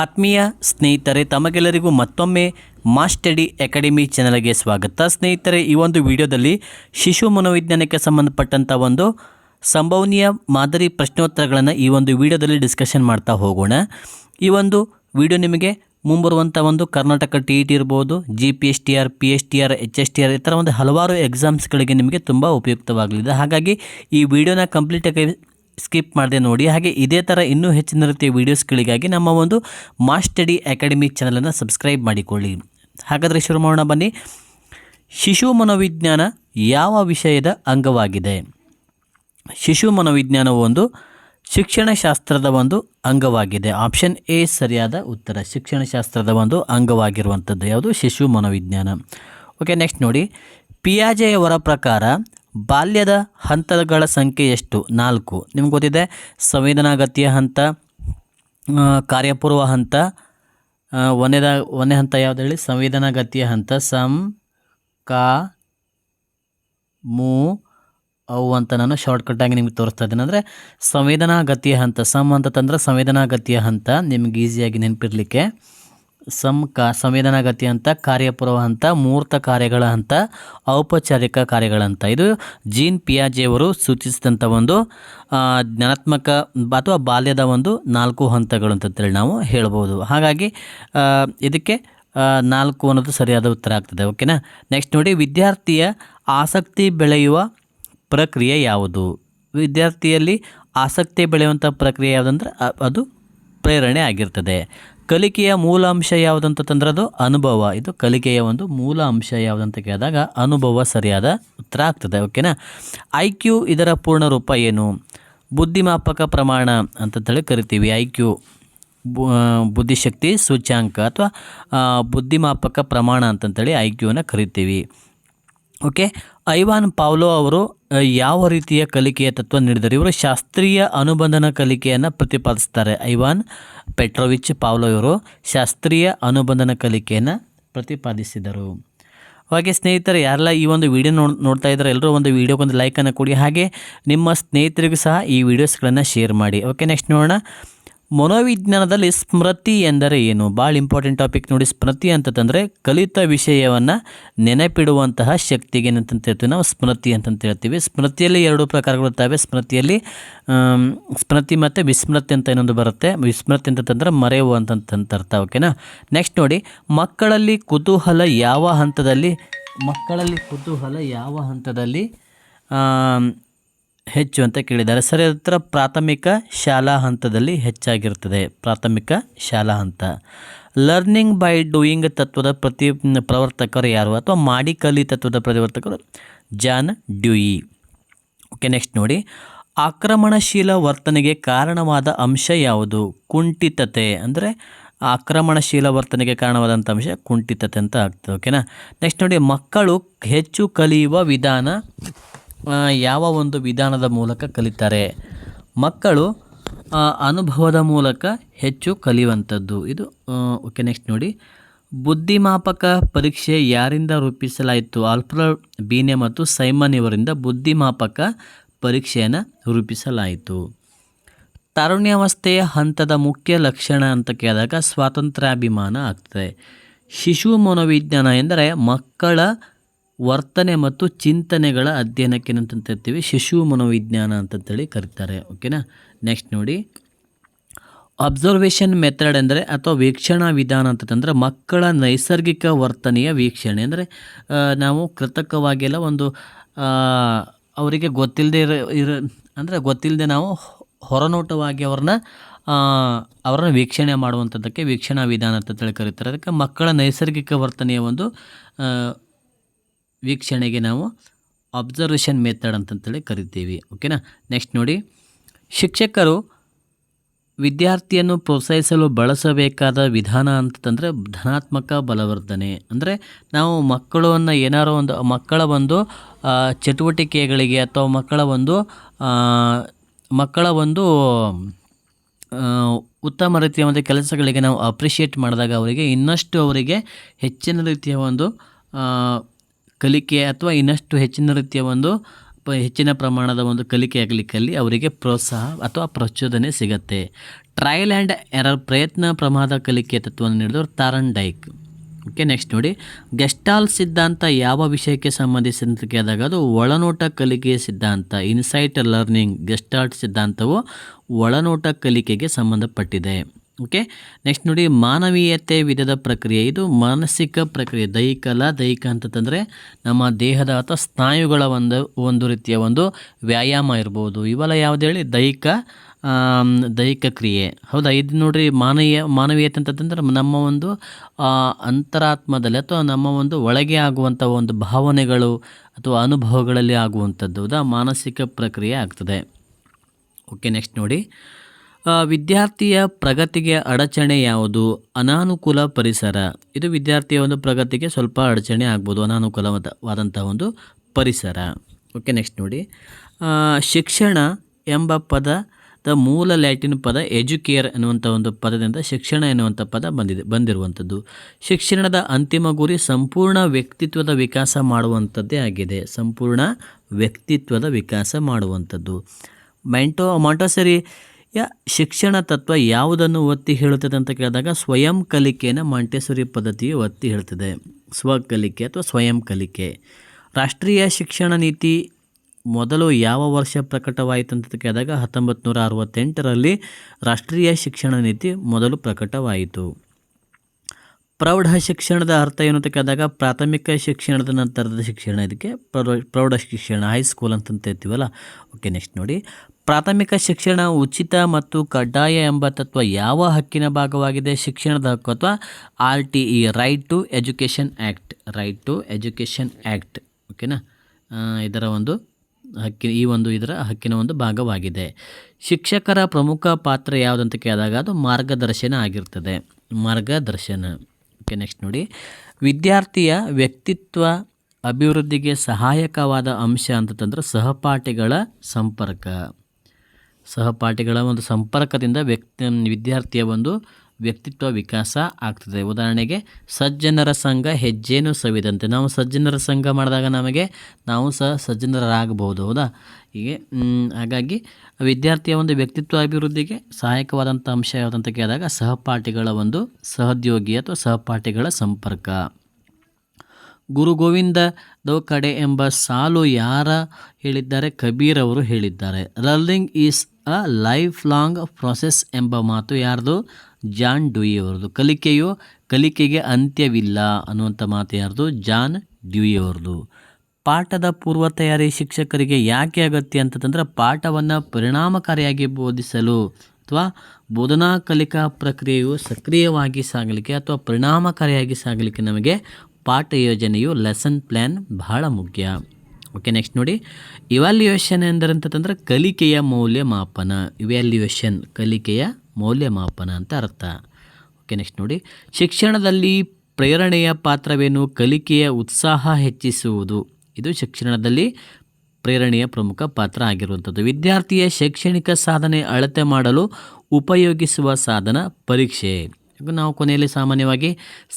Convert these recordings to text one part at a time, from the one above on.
ಆತ್ಮೀಯ ಸ್ನೇಹಿತರೆ, ತಮಗೆಲ್ಲರಿಗೂ ಮತ್ತೊಮ್ಮೆ ಮಾಸ್ಟಡಿ ಅಕಾಡೆಮಿ ಚಾನಲ್ಗೆ ಸ್ವಾಗತ. ಸ್ನೇಹಿತರೆ, ಈ ಒಂದು ವಿಡಿಯೋದಲ್ಲಿ ಶಿಶು ಮನೋವಿಜ್ಞಾನಕ್ಕೆ ಸಂಬಂಧಪಟ್ಟಂಥ ಒಂದು ಸಂಭವನೀಯ ಮಾದರಿ ಪ್ರಶ್ನೋತ್ತರಗಳನ್ನು ಈ ಒಂದು ವಿಡಿಯೋದಲ್ಲಿ ಡಿಸ್ಕಷನ್ ಮಾಡ್ತಾ ಹೋಗೋಣ. ಈ ಒಂದು ವಿಡಿಯೋ ನಿಮಗೆ ಮುಂಬರುವಂಥ ಒಂದು ಕರ್ನಾಟಕ ಟಿ ಇ ಟಿ ಇರ್ಬೋದು, G P S T R, P S T R, H S T R, ಈ ಥರ ಒಂದು ಹಲವಾರು ಎಕ್ಸಾಮ್ಸ್ಗಳಿಗೆ ನಿಮಗೆ ತುಂಬ ಉಪಯುಕ್ತವಾಗಲಿದೆ. ಹಾಗಾಗಿ ಈ ವಿಡಿಯೋನ ಕಂಪ್ಲೀಟಾಗಿ ಸ್ಕಿಪ್ ಮಾಡದೆ ನೋಡಿ. ಹಾಗೆ ಇದೇ ಥರ ಇನ್ನೂ ಹೆಚ್ಚಿನ ರೀತಿಯ ವೀಡಿಯೋಸ್ಗಳಿಗಾಗಿ ನಮ್ಮ ಒಂದು ಮಾಸ್ಟಡಿ ಅಕಾಡೆಮಿ ಚಾನಲನ್ನು ಸಬ್ಸ್ಕ್ರೈಬ್ ಮಾಡಿಕೊಳ್ಳಿ. ಹಾಗಾದರೆ ಶುರು ಮಾಡೋಣ ಬನ್ನಿ. ಶಿಶು ಮನೋವಿಜ್ಞಾನ ಯಾವ ವಿಷಯದ ಅಂಗವಾಗಿದೆ? ಶಿಶು ಮನೋವಿಜ್ಞಾನವು ಒಂದು ಶಿಕ್ಷಣ ಶಾಸ್ತ್ರದ ಒಂದು ಅಂಗವಾಗಿದೆ. ಆಪ್ಷನ್ ಎ ಸರಿಯಾದ ಉತ್ತರ. ಶಿಕ್ಷಣಶಾಸ್ತ್ರದ ಒಂದು ಅಂಗವಾಗಿರುವಂಥದ್ದು ಯಾವುದು? ಶಿಶು ಮನೋವಿಜ್ಞಾನ. ಓಕೆ, ನೆಕ್ಸ್ಟ್ ನೋಡಿ. ಪಿಯಾಜೆಯವರ ಪ್ರಕಾರ ಬಾಲ್ಯದ ಹಂತಗಳ ಸಂಖ್ಯೆ ಎಷ್ಟು? ನಾಲ್ಕು. ನಿಮ್ಗೆ ಗೊತ್ತಿದೆ, ಸಂವೇದನಾಗತಿಯ ಹಂತ ಕಾರ್ಯಪೂರ್ವ ಹಂತ ಒಂದೇದ, ಒಂದೇ ಹಂತ ಯಾವ್ದು ಹೇಳಿ? ಸಂವೇದನಾಗತಿಯ ಹಂತ, ಸಂ, ಕಾ, ಮೂ, ಅವು ಅಂತ ನಾನು ಶಾರ್ಟ್ಕಟ್ಟಾಗಿ ನಿಮ್ಗೆ ತೋರಿಸ್ತಾ ಇದ್ದೀನಿ. ಅಂದರೆ ಸಂವೇದನಾಗತಿಯ ಹಂತ ಸಮ್ ಅಂತಂದ್ರೆ ಸಂವೇದನಾಗತಿಯ ಹಂತ ನಿಮ್ಗೆ ಈಸಿಯಾಗಿ ನೆನಪಿರಲಿಕ್ಕೆ ಸಮ್ ಕಾ, ಸಂವೇದನಾಗತಿ ಹಂತ, ಕಾರ್ಯಪೂರ್ವ ಹಂತ, ಮೂರ್ತ ಕಾರ್ಯಗಳ ಹಂತ, ಔಪಚಾರಿಕ ಕಾರ್ಯಗಳಂತ ಇದು ಜೀನ್ ಪಿಯಾಜೆಯವರು ಸೂಚಿಸಿದಂಥ ಒಂದು ಜ್ಞಾನಾತ್ಮಕ ಅಥವಾ ಬಾಲ್ಯದ ಒಂದು ನಾಲ್ಕು ಹಂತಗಳು ಅಂತೇಳಿ ನಾವು ಹೇಳ್ಬೋದು. ಹಾಗಾಗಿ ಇದಕ್ಕೆ ನಾಲ್ಕು ಅನ್ನೋದು ಸರಿಯಾದ ಉತ್ತರ ಆಗ್ತದೆ. ಓಕೆನಾ? ನೆಕ್ಸ್ಟ್ ನೋಡಿ, ವಿದ್ಯಾರ್ಥಿಯ ಆಸಕ್ತಿ ಬೆಳೆಯುವ ಪ್ರಕ್ರಿಯೆ ಯಾವುದು? ವಿದ್ಯಾರ್ಥಿಯಲ್ಲಿ ಆಸಕ್ತಿ ಬೆಳೆಯುವಂಥ ಪ್ರಕ್ರಿಯೆ ಯಾವುದಂದ್ರೆ ಅದು ಪ್ರೇರಣೆ ಆಗಿರ್ತದೆ. ಕಲಿಕೆಯ ಮೂಲ ಅಂಶ ಯಾವುದಂತಂದ್ರೆ ಅದು ಅನುಭವ. ಇದು ಕಲಿಕೆಯ ಒಂದು ಮೂಲ ಅಂಶ ಯಾವುದಂತ ಕೇಳಿದಾಗ ಅನುಭವ ಸರಿಯಾದ ಉತ್ತರ ಆಗ್ತದೆ, ಓಕೆನಾ? ಐ ಕ್ಯೂ ಇದರ ಪೂರ್ಣ ರೂಪ ಏನು? ಬುದ್ಧಿಮಾಪಕ ಪ್ರಮಾಣ ಅಂತಂತೇಳಿ ಕರಿತೀವಿ. ಐ ಕ್ಯೂ ಬುದ್ಧಿಶಕ್ತಿ ಸೂಚ್ಯಾಂಕ ಅಥವಾ ಬುದ್ಧಿಮಾಪಕ ಪ್ರಮಾಣ ಅಂತಂತೇಳಿ ಐ ಕ್ಯೂನ ಕರಿತೀವಿ. ಓಕೆ? ಐವಾನ್ ಪಾವ್ಲೋ ಅವರು ಯಾವ ರೀತಿಯ ಕಲಿಕೆಯ ತತ್ವ ನೀಡಿದರು ಇವರು ಶಾಸ್ತ್ರೀಯ ಅನುಬಂಧನ ಕಲಿಕೆಯನ್ನು ಪ್ರತಿಪಾದಿಸ್ತಾರೆ. ಐವಾನ್ ಪೆಟ್ರೋವಿಚ್ ಪಾವ್ಲೋ ಇವರು ಶಾಸ್ತ್ರೀಯ ಅನುಬಂಧನ ಕಲಿಕೆಯನ್ನು ಪ್ರತಿಪಾದಿಸಿದರು. ಹಾಗೆ ಸ್ನೇಹಿತರೆ, ಯಾರೆಲ್ಲ ಈ ಒಂದು ವಿಡಿಯೋ ನೋಡ್, ನೋಡ್ತಾ ಇದ್ದಾರೆ, ಎಲ್ಲರೂ ಒಂದು ವಿಡಿಯೋಗೊಂದು ಲೈಕನ್ನು ಕೊಡಿ. ಹಾಗೆ ನಿಮ್ಮ ಸ್ನೇಹಿತರಿಗೂ ಸಹ ಈ ವಿಡಿಯೋಸ್ಗಳನ್ನು ಶೇರ್ ಮಾಡಿ. ಓಕೆ, ನೆಕ್ಸ್ಟ್ ನೋಡೋಣ. ಮನೋವಿಜ್ಞಾನದಲ್ಲಿ ಸ್ಮೃತಿ ಎಂದರೆ ಏನು? ಭಾಳ ಇಂಪಾರ್ಟೆಂಟ್ ಟಾಪಿಕ್ ನೋಡಿ. ಸ್ಮೃತಿ ಅಂತಂದರೆ ಕಲಿತ ವಿಷಯವನ್ನು ನೆನಪಿಡುವಂತಹ ಶಕ್ತಿಗೆ ಏನಂತ ಹೇಳ್ತೀವಿ ನಾವು? ಸ್ಮೃತಿ ಅಂತಂತ ಹೇಳ್ತೀವಿ. ಸ್ಮೃತಿಯಲ್ಲಿ ಎರಡು ಪ್ರಕಾರಗಳು ಇರ್ತವೆ. ಸ್ಮೃತಿಯಲ್ಲಿ ಸ್ಮೃತಿ ಮತ್ತು ವಿಸ್ಮೃತಿ ಅಂತ ಇನ್ನೊಂದು ಬರುತ್ತೆ. ವಿಸ್ಮೃತಿ ಅಂತಂದ್ರೆ ಮರೆಯುವ ಅಂತಂತ ಅರ್ಥ ಓಕೆನಾ ನೆಕ್ಸ್ಟ್ ನೋಡಿ, ಮಕ್ಕಳಲ್ಲಿ ಕುತೂಹಲ ಯಾವ ಹಂತದಲ್ಲಿ, ಮಕ್ಕಳಲ್ಲಿ ಕುತೂಹಲ ಯಾವ ಹಂತದಲ್ಲಿ ಹೆಚ್ಚು ಅಂತ ಕೇಳಿದ್ದಾರೆ. ಸರಿ ಹತ್ರ ಪ್ರಾಥಮಿಕ ಶಾಲಾ ಹಂತದಲ್ಲಿ ಹೆಚ್ಚಾಗಿರ್ತದೆ. ಪ್ರಾಥಮಿಕ ಶಾಲಾ ಹಂತ. ಲರ್ನಿಂಗ್ ಬೈ ಡೂಯಿಂಗ್ ತತ್ವದ ಪ್ರತಿ ಪ್ರವರ್ತಕರು ಯಾರು? ಅಥವಾ ಮಾಡಿ ಕಲಿ ತತ್ವದ ಪ್ರತಿವರ್ತಕರು? John Dewey. ಓಕೆ ನೆಕ್ಸ್ಟ್ ನೋಡಿ. ಆಕ್ರಮಣಶೀಲ ವರ್ತನೆಗೆ ಕಾರಣವಾದ ಅಂಶ ಯಾವುದು? ಕುಂಠಿತತೆ. ಅಂದರೆ ಆಕ್ರಮಣಶೀಲ ವರ್ತನೆಗೆ ಕಾರಣವಾದಂಥ ಅಂಶ ಕುಂಠಿತತೆ ಅಂತ ಆಗ್ತದೆ. ಓಕೆನಾ ನೆಕ್ಸ್ಟ್ ನೋಡಿ, ಮಕ್ಕಳು ಹೆಚ್ಚು ಕಲಿಯುವ ವಿಧಾನ ಯಾವ ಒಂದು ವಿಧಾನದ ಮೂಲಕ ಕಲಿತಾರೆ? ಮಕ್ಕಳು ಅನುಭವದ ಮೂಲಕ ಹೆಚ್ಚು ಕಲಿಯುವಂಥದ್ದು. ಇದು ಓಕೆ ನೆಕ್ಸ್ಟ್ ನೋಡಿ. ಬುದ್ಧಿಮಾಪಕ ಪರೀಕ್ಷೆ ಯಾರಿಂದ ರೂಪಿಸಲಾಯಿತು? ಆಲ್ಫ್ರೆಡ್ ಬೀನೆ ಮತ್ತು ಸೈಮನ್ ಇವರಿಂದ ಬುದ್ಧಿಮಾಪಕ ಪರೀಕ್ಷೆಯನ್ನು ರೂಪಿಸಲಾಯಿತು. ತಾರುಣ್ಯಾವಸ್ಥೆಯ ಹಂತದ ಮುಖ್ಯ ಲಕ್ಷಣ ಅಂತ ಕೇಳಿದಾಗ ಸ್ವಾತಂತ್ರ್ಯಾಭಿಮಾನ ಆಗ್ತದೆ. ಶಿಶು ಮನೋವಿಜ್ಞಾನ ಎಂದರೆ ಮಕ್ಕಳ ವರ್ತನೆ ಮತ್ತು ಚಿಂತನೆಗಳ ಅಧ್ಯಯನಕ್ಕೆ ಏನಂತ ಇರ್ತೀವಿ ಶಿಶು ಮನೋವಿಜ್ಞಾನ ಅಂತಂತೇಳಿ ಕರೀತಾರೆ ಓಕೆನಾ ನೆಕ್ಸ್ಟ್ ನೋಡಿ. ಅಬ್ಸರ್ವೇಷನ್ ಮೆಥಡ್ ಅಂದರೆ, ಅಥವಾ ವೀಕ್ಷಣಾ ವಿಧಾನ ಅಂತಂದರೆ ಮಕ್ಕಳ ನೈಸರ್ಗಿಕ ವರ್ತನೆಯ ವೀಕ್ಷಣೆ. ಅಂದರೆ ನಾವು ಕೃತಕವಾಗಿಲ್ಲ, ಒಂದು ಅವರಿಗೆ ಗೊತ್ತಿಲ್ಲದೆ ಇರೋ ಇರೋ, ಅಂದರೆ ಗೊತ್ತಿಲ್ಲದೆ ನಾವು ಹೊರನೋಟವಾಗಿ ಅವ್ರನ್ನ ಅವರನ್ನು ವೀಕ್ಷಣೆ ಮಾಡುವಂಥದ್ದಕ್ಕೆ ವೀಕ್ಷಣಾ ವಿಧಾನ ಅಂತಂತೇಳಿ ಕರೀತಾರೆ. ಅದಕ್ಕೆ ಮಕ್ಕಳ ನೈಸರ್ಗಿಕ ವರ್ತನೆಯ ಒಂದು ವೀಕ್ಷಣೆಗೆ ನಾವು ಅಬ್ಸರ್ವೇಷನ್ ಮೆಥಡ್ ಅಂತಂತೇಳಿ ಕರಿತೀವಿ ಓಕೆನಾ ನೆಕ್ಸ್ಟ್ ನೋಡಿ, ಶಿಕ್ಷಕರು ವಿದ್ಯಾರ್ಥಿಯನ್ನು ಪ್ರೋತ್ಸಾಹಿಸಲು ಬಳಸಬೇಕಾದ ವಿಧಾನ ಅಂತಂದರೆ ಧನಾತ್ಮಕ ಬಲವರ್ಧನೆ. ಅಂದರೆ ನಾವು ಮಕ್ಕಳನ್ನು ಏನಾರೋ ಒಂದು, ಮಕ್ಕಳ ಒಂದು ಚಟುವಟಿಕೆಗಳಿಗೆ ಅಥವಾ ಮಕ್ಕಳ ಒಂದು ಮಕ್ಕಳ ಒಂದು ಉತ್ತಮ ರೀತಿಯ ಒಂದು ಕೆಲಸಗಳಿಗೆ ನಾವು ಅಪ್ರಿಷಿಯೇಟ್ ಮಾಡಿದಾಗ ಅವರಿಗೆ ಇನ್ನಷ್ಟು ಅವರಿಗೆ ಹೆಚ್ಚಿನ ರೀತಿಯ ಒಂದು ಕಲಿಕೆ ಅಥವಾ ಇನ್ನಷ್ಟು ಹೆಚ್ಚಿನ ರೀತಿಯ ಒಂದು ಹೆಚ್ಚಿನ ಪ್ರಮಾಣದ ಒಂದು ಕಲಿಕೆ ಆಗಲಿಕ್ಕಲ್ಲಿ ಅವರಿಗೆ ಪ್ರೋತ್ಸಾಹ ಅಥವಾ ಪ್ರಚೋದನೆ ಸಿಗತ್ತೆ. ಟ್ರಯಲ್ ಆ್ಯಂಡ್ ಎರರ್ ಪ್ರಯತ್ನ ಪ್ರಮಾದ ಕಲಿಕೆ ತತ್ವವನ್ನು ನೀಡಿದವರು ತಾರನ್ ಡೈಕ್. ಓಕೆ ನೆಕ್ಸ್ಟ್ ನೋಡಿ. ಗೆಸ್ಟಾಲ್ ಸಿದ್ಧಾಂತ ಯಾವ ವಿಷಯಕ್ಕೆ ಸಂಬಂಧಿಸಿದಂತೆ ಕೇಳಿದಾಗ ಅದು ಒಳನೋಟ ಕಲಿಕೆಯ ಸಿದ್ಧಾಂತ ಇನ್ಸೈಟ್ ಲರ್ನಿಂಗ್ ಗೆಸ್ಟಾಲ್ಟ್ ಸಿದ್ಧಾಂತವು ಒಳನೋಟ ಕಲಿಕೆಗೆ ಸಂಬಂಧಪಟ್ಟಿದೆ. ಓಕೆ ನೆಕ್ಸ್ಟ್ ನೋಡಿ, ಮಾನವೀಯತೆ ವಿಧದ ಪ್ರಕ್ರಿಯೆ. ಇದು ಮಾನಸಿಕ ಪ್ರಕ್ರಿಯೆ. ದೈಹಿಕ ಅಲ್ಲ, ದೈಹಿಕ ಅಂತಂದರೆ ನಮ್ಮ ದೇಹದ ಅಥವಾ ಸ್ನಾಯುಗಳ ಒಂದು ಒಂದು ರೀತಿಯ ಒಂದು ವ್ಯಾಯಾಮ ಇರ್ಬೋದು. ಇವೆಲ್ಲ ಯಾವುದು ಹೇಳಿ? ದೈಹಿಕ ದೈಹಿಕ ಕ್ರಿಯೆ. ಹೌದಾ? ಇದು ನೋಡಿರಿ, ಮಾನವೀಯ, ಮಾನವೀಯತೆ ಅಂತಂದರೆ ನಮ್ಮ ಒಂದು ಅಂತರಾತ್ಮದಲ್ಲಿ ಅಥವಾ ನಮ್ಮ ಒಂದು ಒಳಗೆ ಆಗುವಂಥ ಒಂದು ಭಾವನೆಗಳು ಅಥವಾ ಅನುಭವಗಳಲ್ಲಿ ಆಗುವಂಥದ್ದು. ಹೌದಾ ಮಾನಸಿಕ ಪ್ರಕ್ರಿಯೆ ಆಗ್ತದೆ. ಓಕೆ ನೆಕ್ಸ್ಟ್ ನೋಡಿ. ವಿದ್ಯಾರ್ಥಿಯ ಪ್ರಗತಿಗೆ ಅಡಚಣೆ ಯಾವುದು? ಅನಾನುಕೂಲ ಪರಿಸರ. ಇದು ವಿದ್ಯಾರ್ಥಿಯ ಒಂದು ಪ್ರಗತಿಗೆ ಸ್ವಲ್ಪ ಅಡಚಣೆ ಆಗ್ಬೋದು ಅನಾನುಕೂಲವಾದಂಥ ಒಂದು ಪರಿಸರ. ಓಕೆ, ನೆಕ್ಸ್ಟ್ ನೋಡಿ. ಶಿಕ್ಷಣ ಎಂಬ ಪದದ ಮೂಲ ಲ್ಯಾಟಿನ್ ಪದ ಎಜುಕೇರ್ ಎನ್ನುವಂಥ ಒಂದು ಪದದಿಂದ ಶಿಕ್ಷಣ ಎನ್ನುವಂಥ ಪದ ಬಂದಿದೆ, ಬಂದಿರುವಂಥದ್ದು. ಶಿಕ್ಷಣದ ಅಂತಿಮ ಗುರಿ ಸಂಪೂರ್ಣ ವ್ಯಕ್ತಿತ್ವದ ವಿಕಾಸ ಮಾಡುವಂಥದ್ದೇ ಆಗಿದೆ. ಸಂಪೂರ್ಣ ವ್ಯಕ್ತಿತ್ವದ ವಿಕಾಸ ಮಾಡುವಂಥದ್ದು. ಮೆಂಟೋ ಮಾಂಟೋಸರಿಯ ಶಿಕ್ಷಣ ತತ್ವ ಯಾವುದನ್ನು ಒತ್ತಿ ಹೇಳುತ್ತದೆ ಅಂತ ಕೇಳಿದಾಗ ಸ್ವಯಂ ಕಲಿಕೆಯನ್ನು ಮಾಂಟೇಶ್ವರಿ ಪದ್ಧತಿಯು ಒತ್ತಿ ಹೇಳ್ತದೆ. ಸ್ವಕಲಿಕೆ ಅಥವಾ ಸ್ವಯಂ ಕಲಿಕೆ. ರಾಷ್ಟ್ರೀಯ ಶಿಕ್ಷಣ ನೀತಿ ಮೊದಲು ಯಾವ ವರ್ಷ ಪ್ರಕಟವಾಯಿತು ಅಂತ ಕೇಳಿದಾಗ ಹತ್ತೊಂಬತ್ತು ನೂರ ಅರವತ್ತೆಂಟರಲ್ಲಿ ರಾಷ್ಟ್ರೀಯ ಶಿಕ್ಷಣ ನೀತಿ ಮೊದಲು ಪ್ರಕಟವಾಯಿತು. ಪ್ರೌಢ ಶಿಕ್ಷಣದ ಅರ್ಥ ಏನು ಅಂತ ಕೇಳಿದಾಗ ಪ್ರಾಥಮಿಕ ಶಿಕ್ಷಣದ ನಂತರದ ಶಿಕ್ಷಣ ಇದಕ್ಕೆ, ಪ್ರೌಢ ಶಿಕ್ಷಣ ಹೈಸ್ಕೂಲ್ ಅಂತ ಇರ್ತೀವಲ್ಲ ಓಕೆ ನೆಕ್ಸ್ಟ್ ನೋಡಿ. ಪ್ರಾಥಮಿಕ ಶಿಕ್ಷಣ ಉಚಿತ ಮತ್ತು ಕಡ್ಡಾಯ ಎಂಬ ತತ್ವ ಯಾವ ಹಕ್ಕಿನ ಭಾಗವಾಗಿದೆ? ಶಿಕ್ಷಣದ ಹಕ್ಕು ಅಥವಾ R T E right to education act right to education act ಓಕೆನಾ ಇದರ ಒಂದು ಹಕ್ಕಿ, ಈ ಒಂದು ಇದರ ಹಕ್ಕಿನ ಒಂದು ಭಾಗವಾಗಿದೆ. ಶಿಕ್ಷಕರ ಪ್ರಮುಖ ಪಾತ್ರ ಯಾವುದಂತ ಕೇಳಿದಾಗ ಅದು ಮಾರ್ಗದರ್ಶನ ಆಗಿರ್ತದೆ. ಮಾರ್ಗದರ್ಶನ. ಓಕೆ ನೆಕ್ಸ್ಟ್ ನೋಡಿ. ವಿದ್ಯಾರ್ಥಿಯ ವ್ಯಕ್ತಿತ್ವ ಅಭಿವೃದ್ಧಿಗೆ ಸಹಾಯಕವಾದ ಅಂಶ ಅಂತಂದ್ರೆ ಸಹಪಾಠಿಗಳ ಸಂಪರ್ಕ. ಸಹಪಾಠಿಗಳ ಒಂದು ಸಂಪರ್ಕದಿಂದ ವ್ಯಕ್ತಿ ವಿದ್ಯಾರ್ಥಿಯ ಒಂದು ವ್ಯಕ್ತಿತ್ವ ವಿಕಾಸ ಆಗ್ತದೆ. ಉದಾಹರಣೆಗೆ, ಸಜ್ಜನರ ಸಂಘ ಹೆಜ್ಜೇನು ಸವಿದಂತೆ. ನಾವು ಸಜ್ಜನರ ಸಂಘ ಮಾಡಿದಾಗ ನಮಗೆ, ನಾವು ಸಹ ಸಜ್ಜನರಾಗಬಹುದು. ಹೌದಾ? ಹೀಗೆ ಹಾಗಾಗಿ ವಿದ್ಯಾರ್ಥಿಯ ಒಂದು ವ್ಯಕ್ತಿತ್ವ ಅಭಿವೃದ್ಧಿಗೆ ಸಹಾಯಕವಾದಂಥ ಅಂಶ ಯಾವುದಂತ ಕೇಳಿದಾಗ, ಸಹಪಾಠಿಗಳ ಒಂದು ಸಹೋದ್ಯೋಗಿ ಅಥವಾ ಸಹಪಾಠಿಗಳ ಸಂಪರ್ಕ. ಗುರು ಗೋವಿಂದ ಕಡೆ ಎಂಬ ಸಾಲು ಯಾರ ಹೇಳಿದ್ದಾರೆ? ಕಬೀರ್ ಅವರು ಹೇಳಿದ್ದಾರೆ. Learning is a life long process ಎಂಬ ಮಾತು ಯಾರ್ದು? ಜಾನ್ ಡ್ಯೂಯಿ ಅವರದು ಕಲಿಕೆಯು ಕಲಿಕೆಗೆ ಅಂತ್ಯವಿಲ್ಲ ಅನ್ನುವಂಥ ಮಾತು ಯಾರ್ದು? ಜಾನ್ ಡ್ಯೂಯಿ ಅವ್ರದ್ದು ಪಾಠದ ಪೂರ್ವ ತಯಾರಿ ಶಿಕ್ಷಕರಿಗೆ ಯಾಕೆ ಅಗತ್ಯ ಅಂತಂದ್ರೆ ಪಾಠವನ್ನು ಪರಿಣಾಮಕಾರಿಯಾಗಿ ಬೋಧಿಸಲು ಅಥವಾ ಬೋಧನಾ ಕಲಿಕಾ ಪ್ರಕ್ರಿಯೆಯು ಸಕ್ರಿಯವಾಗಿ ಸಾಗಲಿಕ್ಕೆ ಅಥವಾ ಪರಿಣಾಮಕಾರಿಯಾಗಿ ಸಾಗಲಿಕ್ಕೆ ನಮಗೆ ಪಾಠ ಯೋಜನೆಯು ಲೆಸನ್ ಪ್ಲ್ಯಾನ್ ಬಹಳ ಮುಖ್ಯ. ಓಕೆ ನೆಕ್ಸ್ಟ್ ನೋಡಿ. ಇವ್ಯಾಲ್ಯೂಯೇಷನ್ ಎಂದರಂತಂದ್ರೆ ಕಲಿಕೆಯ ಮೌಲ್ಯಮಾಪನ. ಇವ್ಯಾಲ್ಯೂಯೇಷನ್ ಕಲಿಕೆಯ ಮೌಲ್ಯಮಾಪನ ಅಂತ ಅರ್ಥ. ಓಕೆ ನೆಕ್ಸ್ಟ್ ನೋಡಿ. ಶಿಕ್ಷಣದಲ್ಲಿ ಪ್ರೇರಣೆಯ ಪಾತ್ರವೇನು? ಕಲಿಕೆಯ ಉತ್ಸಾಹ ಹೆಚ್ಚಿಸುವುದು. ಇದು ಶಿಕ್ಷಣದಲ್ಲಿ ಪ್ರೇರಣೆಯ ಪ್ರಮುಖ ಪಾತ್ರ ಆಗಿರುವಂಥದ್ದು. ವಿದ್ಯಾರ್ಥಿಯ ಶೈಕ್ಷಣಿಕ ಸಾಧನೆ ಅಳತೆ ಮಾಡಲು ಉಪಯೋಗಿಸುವ ಸಾಧನ ಪರೀಕ್ಷೆ. ನಾವು ಕೊನೆಯಲ್ಲಿ ಸಾಮಾನ್ಯವಾಗಿ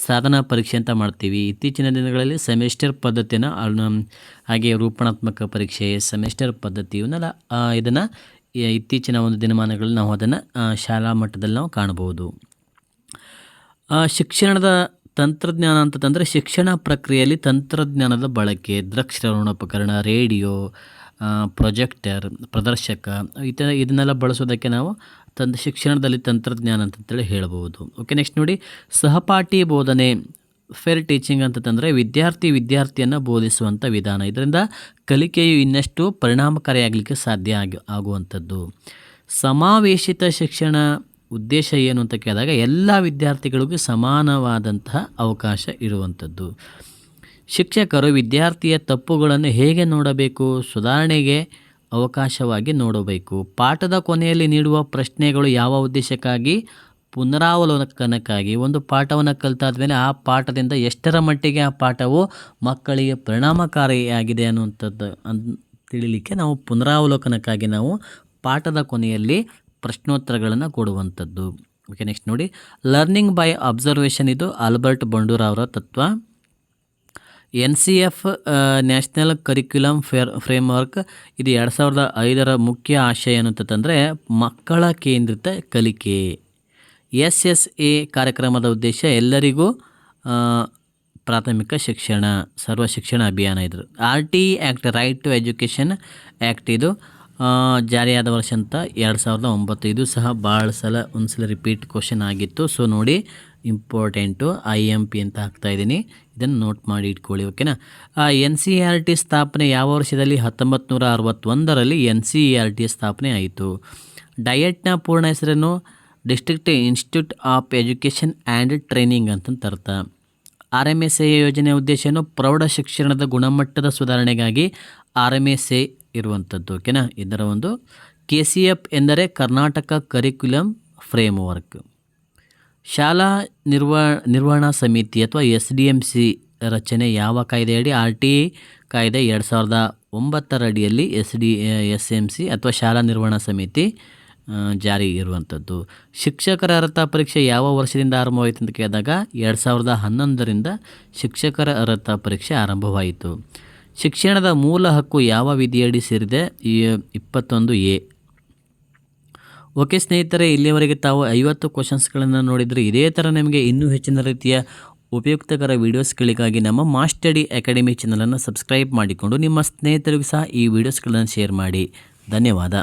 ಸಾಧನ ಪರೀಕ್ಷೆ ಅಂತ ಮಾಡ್ತೀವಿ. ಇತ್ತೀಚಿನ ದಿನಗಳಲ್ಲಿ ಸೆಮಿಸ್ಟರ್ ಪದ್ಧತಿಯನ್ನು ಹಾಗೆ ರೂಪಣಾತ್ಮಕ ಪರೀಕ್ಷೆ, ಸೆಮಿಸ್ಟರ್ ಪದ್ಧತಿ ಇವನ್ನೆಲ್ಲ ಇದನ್ನು ಇತ್ತೀಚಿನ ಒಂದು ದಿನಮಾನಗಳಲ್ಲಿ ನಾವು ಅದನ್ನು ಶಾಲಾ ಮಟ್ಟದಲ್ಲಿ ನಾವು ಕಾಣಬಹುದು. ಶಿಕ್ಷಣದ ತಂತ್ರಜ್ಞಾನ ಅಂತಂದರೆ ಶಿಕ್ಷಣ ಪ್ರಕ್ರಿಯೆಯಲ್ಲಿ ತಂತ್ರಜ್ಞಾನದ ಬಳಕೆ ದೃಕ್ಶ್ರವಣೋಪಕರಣ ರೇಡಿಯೋ ಪ್ರೊಜೆಕ್ಟರ್, ಪ್ರದರ್ಶಕ, ಈ ಥರ ಇದನ್ನೆಲ್ಲ ಬಳಸೋದಕ್ಕೆ ನಾವು ತಂದ, ಶಿಕ್ಷಣದಲ್ಲಿ ತಂತ್ರಜ್ಞಾನ ಅಂತಂತೇಳಿ ಹೇಳ್ಬೋದು ಓಕೆ, ನೆಕ್ಸ್ಟ್ ನೋಡಿ, ಸಹಪಾಠಿ ಬೋಧನೆ ಫೇರ್ ಟೀಚಿಂಗ್ ಅಂತಂದರೆ ವಿದ್ಯಾರ್ಥಿ ವಿದ್ಯಾರ್ಥಿಯನ್ನು ಬೋಧಿಸುವಂಥ ವಿಧಾನ. ಇದರಿಂದ ಕಲಿಕೆಯು ಇನ್ನಷ್ಟು ಪರಿಣಾಮಕಾರಿಯಾಗಲಿಕ್ಕೆ ಸಾಧ್ಯ ಆಗಿ, ಆಗುವಂಥದ್ದು. ಸಮಾವೇಶಿತ ಶಿಕ್ಷಣ ಉದ್ದೇಶ ಏನು ಅಂತ ಕೇಳಿದಾಗ ಎಲ್ಲ ವಿದ್ಯಾರ್ಥಿಗಳಿಗೂ ಸಮಾನವಾದಂತಹ ಅವಕಾಶ ಇರುವಂಥದ್ದು. ಶಿಕ್ಷಕರು ವಿದ್ಯಾರ್ಥಿಯ ತಪ್ಪುಗಳನ್ನು ಹೇಗೆ ನೋಡಬೇಕು, ಸುಧಾರಣೆಗೆ ಅವಕಾಶವಾಗಿ ನೋಡಬೇಕು, ಪಾಠದ ಕೊನೆಯಲ್ಲಿ ನೀಡುವ ಪ್ರಶ್ನೆಗಳು ಯಾವ ಉದ್ದೇಶಕ್ಕಾಗಿ ಪುನರಾವಲೋಕನಕ್ಕಾಗಿ ಒಂದು ಪಾಠವನ್ನು ಕಲಿತಾದ್ಮೇಲೆ ಆ ಪಾಠದಿಂದ ಎಷ್ಟರ ಮಟ್ಟಿಗೆ ಆ ಪಾಠವು ಮಕ್ಕಳಿಗೆ ಪರಿಣಾಮಕಾರಿಯಾಗಿದೆ ಅನ್ನುವಂಥದ್ದು ಅನ್ ತಿಳಿಲಿಕ್ಕೆ ನಾವು ಪುನರಾವಲೋಕನಕ್ಕಾಗಿ ನಾವು ಪಾಠದ ಕೊನೆಯಲ್ಲಿ ಪ್ರಶ್ನೋತ್ತರಗಳನ್ನು ಕೊಡುವಂಥದ್ದು. ಓಕೆ ನೆಕ್ಸ್ಟ್ ನೋಡಿ. ಲರ್ನಿಂಗ್ ಬೈ ಅಬ್ಸರ್ವೇಷನ್ ಇದು ಆಲ್ಬರ್ಟ್ ಬಂಡೂರ ಅವರ ತತ್ವ. N C F national curriculum fair framework ಇದು ಎರಡು ಸಾವಿರದ ಐದರ ಮುಖ್ಯ ಆಶಯ ಏನು ಅಂತಂದರೆ ಮಕ್ಕಳ ಕೇಂದ್ರಿತ ಕಲಿಕೆ. ಎಸ್ ಎಸ್ ಎ ಕಾರ್ಯಕ್ರಮದ ಉದ್ದೇಶ ಎಲ್ಲರಿಗೂ ಪ್ರಾಥಮಿಕ ಶಿಕ್ಷಣ, ಸರ್ವ ಶಿಕ್ಷಣ ಅಭಿಯಾನ ಇದು R T act right to education act ಇದು ಜಾರಿಯಾದ ವರ್ಷ ಅಂತ ಎರಡು ಸಾವಿರದ ಒಂಬತ್ತು ಇದು ಸಹ ಭಾಳ ಸಲ ಒಂದು ಸಲ ರಿಪೀಟ್ ಕ್ವಶನ್ ಆಗಿತ್ತು. ಸೊ ನೋಡಿ ಇಂಪಾರ್ಟೆಂಟು ಐ ಎಂ ಪಿ ಅಂತ ಹಾಕ್ತಾ ಇದ್ದೀನಿ. ಇದನ್ನು ನೋಟ್ ಮಾಡಿ ಇಟ್ಕೊಳ್ಳಿ ಓಕೆನಾ ಎನ್ ಸಿ ಆರ್ ಟಿ ಸ್ಥಾಪನೆ ಯಾವ ವರ್ಷದಲ್ಲಿ? ಹತ್ತೊಂಬತ್ತು ನೂರ ಅರವತ್ತೊಂದರಲ್ಲಿ ಎನ್ ಸಿ ಆರ್ ಟಿ ಸ್ಥಾಪನೆ ಆಯಿತು. ಡಯಟ್ನ ಪೂರ್ಣ ಹೆಸರನ್ನು district institute of education and training ಅಂತಂತ ಅರ್ಥ ಆರ್ ಎಂ ಎಸ್ ಎ ಯೋಜನೆಯ ಉದ್ದೇಶನು ಪ್ರೌಢ ಶಿಕ್ಷಣದ ಗುಣಮಟ್ಟದ ಸುಧಾರಣೆಗಾಗಿ ಆರ್ ಎಂ ಎಸ್ ಎ ಇರುವಂಥದ್ದು ಓಕೆನಾ? ಇದರ ಒಂದು ಕೆ ಸಿ ಎಫ್ ಎಂದರೆ ಕರ್ನಾಟಕ ಕರಿಕ್ಯುಲಮ್ ಫ್ರೇಮ್ವರ್ಕ್ ಶಾಲಾ ನಿರ್ವ, ನಿರ್ವಹಣಾ ಸಮಿತಿ ಅಥವಾ ಎಸ್ ಡಿ ಎಂ ಸಿ ರಚನೆ ಯಾವ ಕಾಯ್ದೆಯಡಿ? ಆರ್ ಟಿ ಕಾಯ್ದೆ ಎರಡು ಸಾವಿರದ ಒಂಬತ್ತರ ಅಡಿಯಲ್ಲಿ ಎಸ್ ಡಿ ಎಸ್ ಎಂ ಸಿ ಅಥವಾ ಶಾಲಾ ನಿರ್ವಹಣಾ ಸಮಿತಿ ಜಾರಿ ಇರುವಂಥದ್ದು ಶಿಕ್ಷಕರ ಅರ್ಹತಾ ಪರೀಕ್ಷೆ ಯಾವ ವರ್ಷದಿಂದ ಆರಂಭವಾಯಿತು ಅಂತ ಕೇಳಿದಾಗ ಎರಡು ಸಾವಿರದ ಹನ್ನೊಂದರಿಂದ ಶಿಕ್ಷಕರ ಅರ್ಹತಾ ಪರೀಕ್ಷೆ ಆರಂಭವಾಯಿತು. ಶಿಕ್ಷಣದ ಮೂಲ ಹಕ್ಕು ಯಾವ ವಿಧಿಯಡಿ ಸೇರಿದೆ? ಇಪ್ಪತ್ತೊಂದು ಎ. ಓಕೆ ಸ್ನೇಹಿತರೆ ಇಲ್ಲಿಯವರೆಗೆ ತಾವು ಐವತ್ತು ಕ್ವಶನ್ಸ್ಗಳನ್ನು ನೋಡಿದರೆ. ಇದೇ ಥರ ನಿಮಗೆ ಇನ್ನೂ ಹೆಚ್ಚಿನ ರೀತಿಯ ಉಪಯುಕ್ತಕರ ವೀಡಿಯೋಸ್ಗಳಿಗಾಗಿ ನಮ್ಮ ಮಾಸ್ಟಡಿ ಅಕಾಡೆಮಿ ಚಾನಲನ್ನು ಸಬ್ಸ್ಕ್ರೈಬ್ ಮಾಡಿಕೊಂಡು ನಿಮ್ಮ ಸ್ನೇಹಿತರಿಗೂ ಸಹ ಈ ವಿಡಿಯೋಸ್ಗಳನ್ನು ಶೇರ್ ಮಾಡಿ. ಧನ್ಯವಾದ.